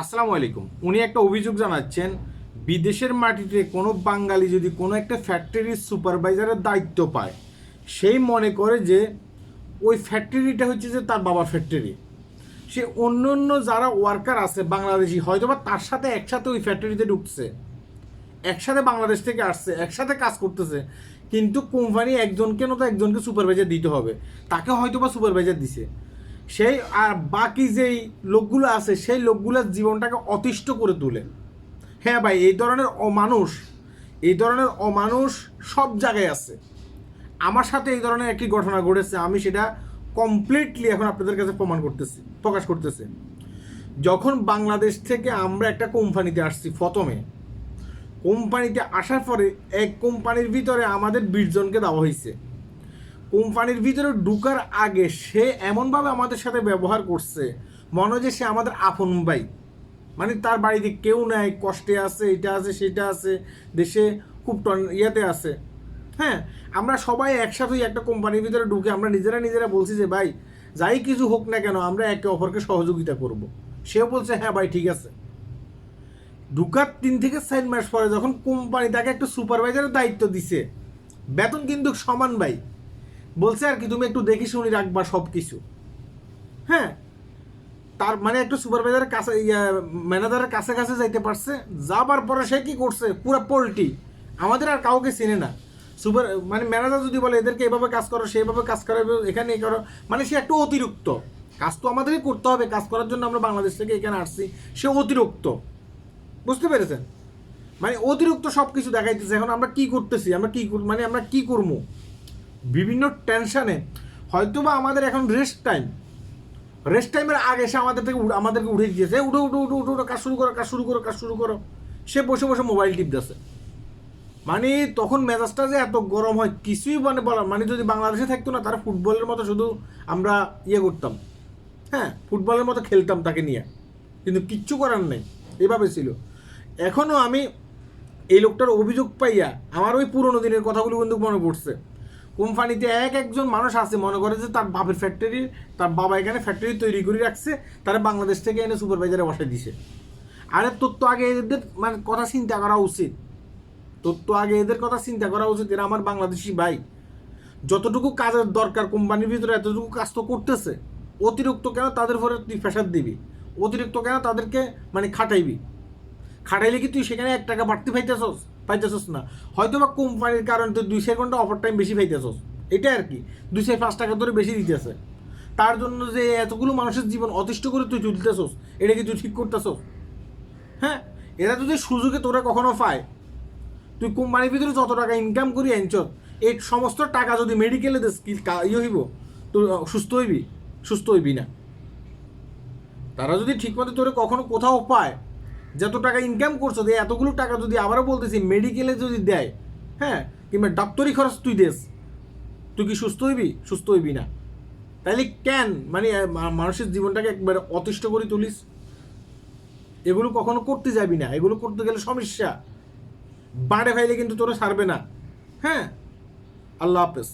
আসসালামু আলাইকুম। উনি একটা অভিযোগ জানাচ্ছেন, বিদেশের মাটিতে কোনো বাঙালি যদি কোনো একটা ফ্যাক্টরির সুপারভাইজারের দায়িত্ব পায়, সেই মনে করে যে ওই ফ্যাক্টরিটা হচ্ছে যে তার বাবার ফ্যাক্টরি সে অন্য অন্য যারা ওয়ার্কার আছে, বাংলাদেশি হয়তো বা তার সাথে একসাথে ওই ফ্যাক্টরিতে ঢুকছে, একসাথে বাংলাদেশ থেকে আসছে, একসাথে কাজ করতেছে, কিন্তু কোম্পানি একজনকে নতো একজনকে সুপারভাইজার দিতে হবে, তাকে হয়তো বা সুপারভাইজার দিছে। সেই আর বাকি যেই লোকগুলো আছে, সেই লোকগুলোর জীবনটাকে অতিষ্ঠ করে তোলে হ্যাঁ ভাই, এই ধরনের অমানুষ, এই ধরনের অমানুষ সব জায়গায় আছে। আমার সাথে এই ধরনের একটি ঘটনা ঘটেছে, আমি সেটা কমপ্লিটলি এখন আপনাদের কাছে প্রমাণ করতেছি, প্রকাশ করতেছি। যখন বাংলাদেশ থেকে আমরা একটা কোম্পানিতে আসছি প্রথমে, কোম্পানিতে আসার পরে এক কোম্পানির ভিতরে আমাদের বিশ জনকে দেওয়া হয়েছে। কোম্পানির ভিতরে ঢুকার আগে সে এমনভাবে আমাদের সাথে ব্যবহার করছে, মনে হয় যে সে আমাদের আপন ভাই। মানে তার বাড়িতে কেউ নাই, কষ্টে আছে, এটা আছে, সেটা আছে, দেশে খুব টন- ইয়েতে আছে। হ্যাঁ আমরা সবাই একসাথে একটা কোম্পানির ভিতরে ঢুকে আমরা নিজেরা নিজেরা বলছি যে, ভাই, যাই কিছু হোক না কেন, আমরা একে অপরকে সহযোগিতা করব। সেও বলছে হ্যাঁ ভাই, ঠিক আছে। ঢুকার তিন থেকে চার মাস পরে যখন কোম্পানি তাকে একটা সুপারভাইজারের দায়িত্ব দিছে, বেতন কিন্তু সমান ভাই। বলছে আর কি, তুমি একটু দেখি শুনি রাখবা সব কিছু হ্যাঁ তার মানে একটু সুপারভাইজারের কাছে ম্যানেজারের কাছে কাছে যাইতে পারছে। যাবার পরে সে কি করছে? পুরো পোল্টি। আমাদের আর কাউকে চিনে না। সুপার মানে ম্যানেজার যদি বলে, এদেরকে এভাবে কাজ করো সেইভাবে কাজ করো, এখানে করো। মানে সে একটু অতিরিক্ত। কাজ তো আমাদেরই করতে হবে। কাজ করার জন্য আমরা বাংলাদেশ থেকে এখানে আসছি। সে অতিরিক্ত। বুঝতে পেরেছেন? মানে অতিরিক্ত সব কিছু দেখাইতেছে। এখন আমরা কি করতেছি? আমরা কি মানে আমরা কি করব বিভিন্ন টেনশানে হয়তো বা আমাদের এখন রেস্ট টাইম রেস্ট টাইমের আগে সে আমাদের থেকে আমাদেরকে উঠে দিয়েছে উঠো উঠো উঠো উঠো উঠো কাজ শুরু করো, কাজ শুরু করো, কাজ শুরু করো। সে বসে বসে মোবাইল টিপতেছে। মানে তখন মেজাজটা যে এত গরম হয়, কিছুই মানে বলার মানে যদি বাংলাদেশে থাকতো না, তারা ফুটবলের মতো শুধু আমরা ইয়ে করতাম। হ্যাঁ ফুটবলের মতো খেলতাম তাকে নিয়ে। কিন্তু কিচ্ছু করার নেই। এভাবে ছিল। এখনও আমি এই লোকটার অভিযোগ পাইয়া, আমার ওই পুরোনো দিনের কথাগুলো কিন্তু মনে পড়ছে। কোম্পানিতে এক একজন মানুষ আছে, মনে করে যে তার বাপের ফ্যাক্টরি তার বাবা এখানে ফ্যাক্টরি তৈরি করে রাখছে, তারা বাংলাদেশ থেকে এনে সুপারভাইজারে বসাই দিছে। আরে তোর তো আগে এদের মানে কথা চিন্তা করা উচিত। তোর তো আগে এদের কথা চিন্তা করা উচিত, এরা আমার বাংলাদেশি ভাই। যতটুকু কাজের দরকার কোম্পানির ভিতরে, এতটুকু কাজ তো করতেছে। অতিরিক্ত কেন তাদের উপরে তুই প্রেশার দিবি? অতিরিক্ত কেন তাদেরকে মানে খাটাইবি? খাটাইলে কি তুই সেখানে এক টাকা বাড়তি পাইতেছস? পাইতেছস না। হয়তো বা কোম্পানির কারণে তুই দুই চার ঘণ্টা অফার টাইম বেশি পাইতেছস। এটা আর কি দুই চার পাঁচ টাকা ধরে বেশি দিতেছে। তার জন্য যে এতগুলো মানুষের জীবন অতিষ্ঠ করে তুই চলতেছস এটা কি তুই ঠিক করতেছস? হ্যাঁ? এরা যদি সুযোগে তোরা কখনো পায়, তুই কোম্পানির ভিতরে যত টাকা ইনকাম করি আনছ এই সমস্ত টাকা যদি মেডিকেলে স্কিল ইয়ে হইব? তো সুস্থ হইবি? সুস্থ হইবি না। তারা যদি ঠিকমতো তোরে কখনো কোথাও পায় যত টাকা ইনকাম করছ, যে এতগুলো টাকা যদি আবারও বলতেছি মেডিকেলে যদি দেয় হ্যাঁ কিংবা ডাক্তারি খরচ তুই দেস, তুই কি সুস্থ হইবি? সুস্থ হইবি না। তাইলে কেন? মানে মানুষের জীবনটাকে একবারে অতিষ্ঠ করে তুলিস। এগুলো কখনো করতে যাবি না। এগুলো করতে গেলে সমস্যা। বাড়ে ফাইলে কিন্তু তোরা ছাড়বে না। হ্যাঁ? আল্লাহ হাফেজ।